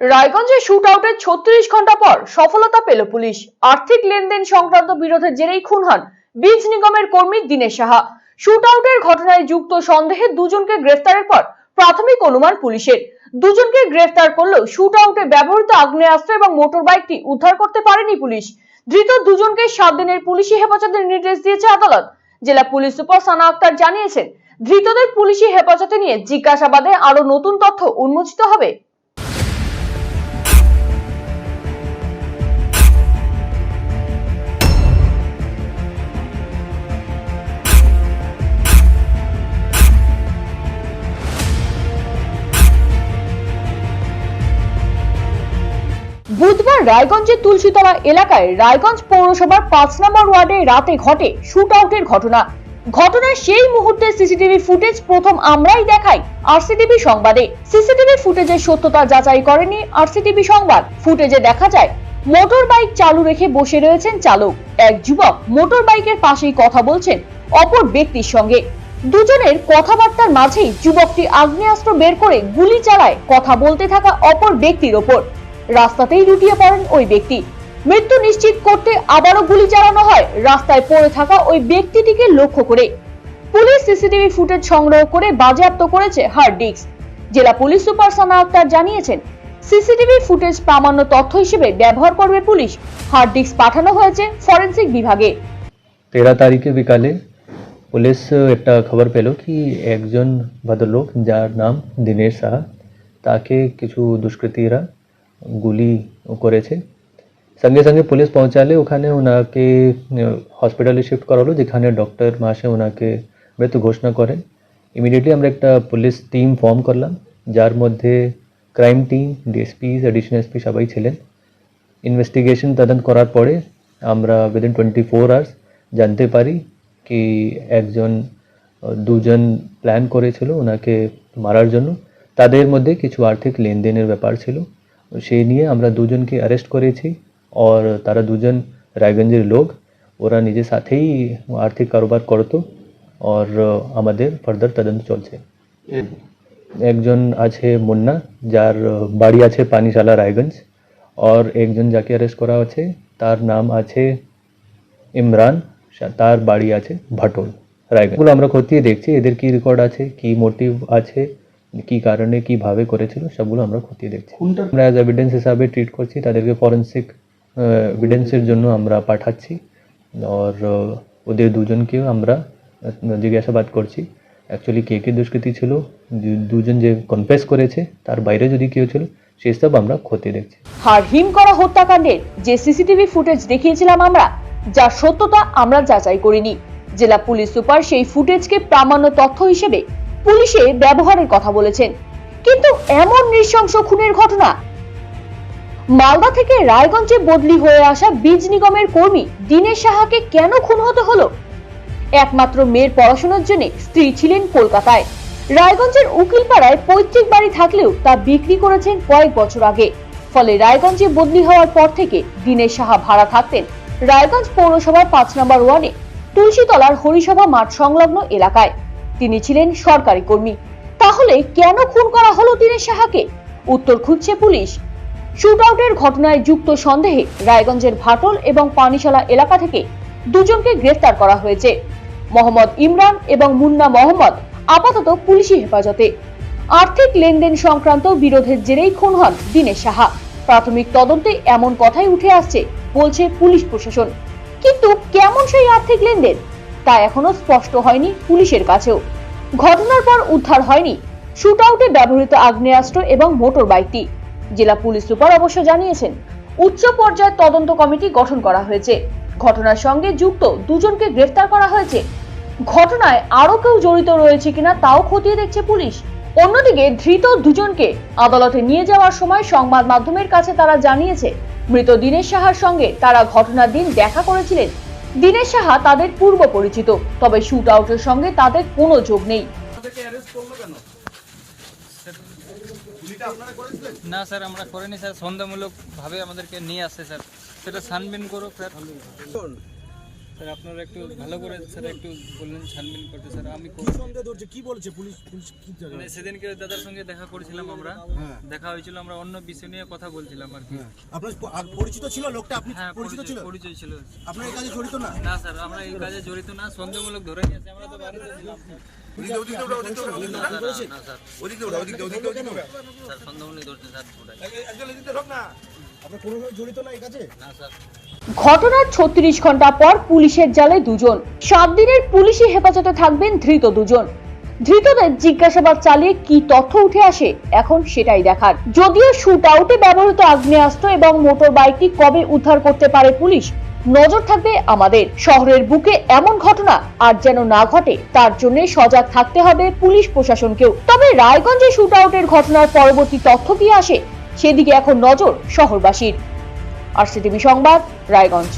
রায়গঞ্জে শুট আউটের ছত্রিশ ঘণ্টা পর সফলতা পেল পুলিশ। আর্থিক লেনদেন সংক্রান্ত বিরোধের জেরেই খুন হন বীজ নিগমের কর্মী দীনেশ সাহা। শুট আউটের ঘটনায় যুক্ত সন্দেহে দুজনকে গ্রেফতারের পর প্রাথমিক অনুমান পুলিশের। দুজনকে গ্রেফতার করলেও শুট আউটে ব্যবহৃত আগ্নেয়াস্ত্র এবং মোটর বাইকটি উদ্ধার করতে পারেনি পুলিশ। ধৃত দুজনকে সাত দিনের পুলিশি হেফাজতের নির্দেশ দিয়েছে আদালত। জেলা পুলিশ সুপার সানা আক্তার জানিয়েছেন, ধৃতদের পুলিশি হেফাজতে নিয়ে জিজ্ঞাসাবাদে আরও নতুন তথ্য উন্মোচিত হবে। বুধবার রায়গঞ্জের তুলসীতলা এলাকায় রায়গঞ্জ পৌরসভার পাঁচ নম্বর ওয়ার্ডে রাতে ঘটে শুট আউটের ঘটনা। ঘটনার সেই মুহূর্তে সিসিটিভি ফুটেজ প্রথম আমরাই দেখাই আরসিটিভি সংবাদে। সিসিটিভি ফুটেজের সত্যতা যাচাই করেনি আরসিটিভি সংবাদ। ফুটেজে দেখা যায়, মোটর বাইক চালু রেখে বসে রয়েছেন চালক। এক যুবক মোটর বাইকের পাশেই কথা বলছেন অপর ব্যক্তির সঙ্গে। দুজনের কথাবার্তার মাঝেই যুবকটি আগ্নেয়াস্ত্র বের করে গুলি চালায় কথা বলতে থাকা অপর ব্যক্তির ওপর। রাস্তাতেই লুটিয়ে পড়েন ওই ব্যক্তি। মৃত্যু নিশ্চিত করতে আবারও গুলি চালানো হয়। রাস্তায় পড়ে থাকা ওই ব্যক্তিটিকে লক্ষ্য করে। পুলিশ সিসিটিভি ফুটেজ সংগ্রহ করে বাজেয়াপ্ত করেছে হার্ড ডিস্ক। জেলা পুলিশ সুপার সানা আক্তার জানিয়েছেন, সিসিটিভি ফুটেজ প্রামাণ্য তথ্য হিসেবে ব্যবহার করবে পুলিশ। হার্ড ডিস্ক পাঠানো হয়েছে ফরেন্সিক বিভাগে। তেরো তারিখে বিকালে পুলিশ একটা খবর পেল কি একজন ভদ্রলোক যার নাম দিনেশ সাহা, তাকে কিছু দুষ্কৃতীরা গুলি করেছে। সঙ্গে সঙ্গে পুলিশ পৌঁছালে ওখানে ওনাকে হসপিটালে শিফট করা হলো যেখানে ডক্টর মাসে ওনাকে মৃত ঘোষণা করেন। ইমিডিয়েটলি আমরা একটা পুলিশ টিম ফর্ম করলাম, যার মধ্যে crime team DSP additional SP সবাই ছিলেন। ইনভেস্টিগেশন তদন্ত করার পরে আমরা উইদিন টোয়েন্টি ফোর আওয়ার্স জানতে পারি কি একজন দুজন প্ল্যান করেছিল ওনাকে মারার জন্য। তাদের মধ্যে কিছু আর্থিক লেনদেনের ব্যাপার ছিল। সেই নিয়ে আমরা দুজনকে অ্যারেস্ট করেছি। আর তারা দুজন রায়গঞ্জের লোক। ওরা নিজের সাথেই আর্থিক কারোবার করতো। আর আমাদের ফার্দার তদন্ত চলছে। একজন আছে মুন্না, যার বাড়ি আছে পানিশালা রায়গঞ্জ। আর একজন যাকে অ্যারেস্ট করা আছে, তার নাম আছে ইমরান। তার বাড়ি আছে ভাটোল, রায়গঞ্জ। আমরা খতিয়ে দেখছি, এদের কি রেকর্ড আছে, কি মোটিভ আছে কি কারণে কীভাবে করেছিল সবগুলো আমরা খতিয়ে দেখছি। আমরা অ্যাজ এভিডেন্স হিসাবে ট্রিট করছি তাদেরকে ফরেন্সিক এভিডেন্সের জন্য আমরা পাঠাচ্ছি আর ওদের দুজনকেও আমরা জিজ্ঞাসাবাদ করছি। অ্যাকচুয়ালি কে কে দুষ্কৃতি ছিল দুজন যে কনফেস করেছে তার বাইরে যদি কেউ ছিল সেসব আমরা খতিয়ে দেখছি। হার হিম করা হত্যাকাণ্ডের যে সিসিটিভি ফুটেজ দেখিয়েছিলাম আমরা যার সত্যতা আমরা যাচাই করিনি। জেলা পুলিশ সুপার সেই ফুটেজকে প্রামাণ্য তথ্য হিসেবে পুলিশে ব্যবহারের কথা বলেছেন। কিন্তু এমন নৃশংস খুনের ঘটনা? মালদা থেকে রায়গঞ্জে বদলি হয়ে আসা বীজ নিগমের কর্মী দীনেশ সাহাকে কেন খুন হতে হলো? একমাত্র মেয়ের পড়াশোনার জন্য স্ত্রী ছিলেন কলকাতায়। রায়গঞ্জের উকিলপাড়ায় পৈতৃক বাড়ি থাকলেও তা বিক্রি করেছেন কয়েক বছর আগে। ফলে রায়গঞ্জে বদলি হওয়ার পর থেকে দীনেশ সাহা ভাড়া থাকতেন রায়গঞ্জ পৌরসভার পাঁচ নম্বর ওয়ার্ডে, তুলসীতলার হরিসভা মাঠ সংলগ্ন এলাকায়। তিনি ছিলেন সরকারি কর্মী। তাহলে কেন খুন করা হলো দীনেশ সাহাকে? উত্তর খুঁজছে পুলিশ। শুট আউটের ঘটনায় যুক্ত সন্দেহে রায়গঞ্জের ভাটল এবং পানিশালা এলাকা থেকে দুজনকে গ্রেফতার করা হয়েছে। মোহাম্মদ ইমরান এবং মুন্না মোহাম্মদ আপাতত পুলিশি হেফাজতে। আর্থিক লেনদেন সংক্রান্ত বিরোধের জেরেই খুন হন দীনেশ সাহা। প্রাথমিক তদন্তে এমন কথাই উঠে আসছে, বলছে পুলিশ প্রশাসন। কিন্তু কেমন সেই আর্থিক লেনদেন? তা এখনও স্পষ্ট হয়নি পুলিশের কাছেও। ঘটনার পর উদ্ধার হয়নি শুট আউটে ব্যবহৃত আগ্নেয়াস্ত্র এবং মোটর বাইকটি জেলা পুলিশ সুপার অবশ্য জানিয়েছেন, উচ্চ পর্যায়ের তদন্ত কমিটি গঠন করা হয়েছে। ঘটনার সঙ্গে যুক্ত দুজনকে গ্রেফতার করা হয়েছে। ঘটনায় আরও কেউ জড়িত রয়েছে কিনা তাও খতিয়ে দেখছে পুলিশ। অন্যদিকে ধৃত দুজনকে আদালতে নিয়ে যাওয়ার সময় সংবাদ মাধ্যমের কাছে তারা জানিয়েছে মৃত দীনেশ সাহার সঙ্গে তারা ঘটনার দিন দেখা করেছিলেন। দীনেশ সাহা তাদের পূর্ব পরিচিত তবে শুট আউটের সঙ্গে তাদের কোনো যোগ নেই। না স্যার আমরা করিনি স্যার। সন্দেহমূলক ভাবে আমাদেরকে নিয়ে আসছে স্যার। সেটা ছানবিন করুক স্যার। স্যার আপনারা একটু ভালো করে স্যার একটু বললেন ছানবিন করতে। স্যার আমি সন্দেহ ধরছে? কি বলছে পুলিশ পুলিশ কি মানে সেদিনকে দাদার সঙ্গে দেখা করেছিলাম আমরা। হ্যাঁ। দেখা হয়েছিল আমরা অন্য বিষয় নিয়ে কথা বলছিলাম আর কি। হ্যাঁ। আপনার পরিচিত ছিল লোকটা? আপনি হ্যাঁ পরিচিত ছিল? পরিচয় ছিল। আপনার এই কাজে জড়িত না? না স্যার আমরা এই কাজে জড়িত না সন্দেহমূলক ধরে নিয়েছি আমরা তো বাড়িতে ছিলাম। আপনার জড়িত না এই কাজে? না স্যার। ঘটনার ছত্রিশ ঘণ্টা পর পুলিশের জালে দুজন। সাত দিনের পুলিশি হেফাজতে থাকবেন ধৃত দুজন। ধৃতদের জিজ্ঞাসাবাদ চালিয়ে কি তথ্য উঠে আসে, এখন সেটাই দেখার। যদিও শুট আউটে ব্যবহৃত আগ্নেয়াস্ত্র এবং মোটর বাইকটি কবে উদ্ধার করতে পারে পুলিশ, নজর থাকবে আমাদের। শহরের বুকে এমন ঘটনা আর যেন না ঘটে, তার জন্য সজাগ থাকতে হবে পুলিশ প্রশাসনকেও। তবে রায়গঞ্জে শুট আউটের ঘটনার পরবর্তী তথ্য কি আসে, সেদিকে এখন নজর শহরবাসীর। আর সিটিভি সংবাদ রায়গঞ্জ।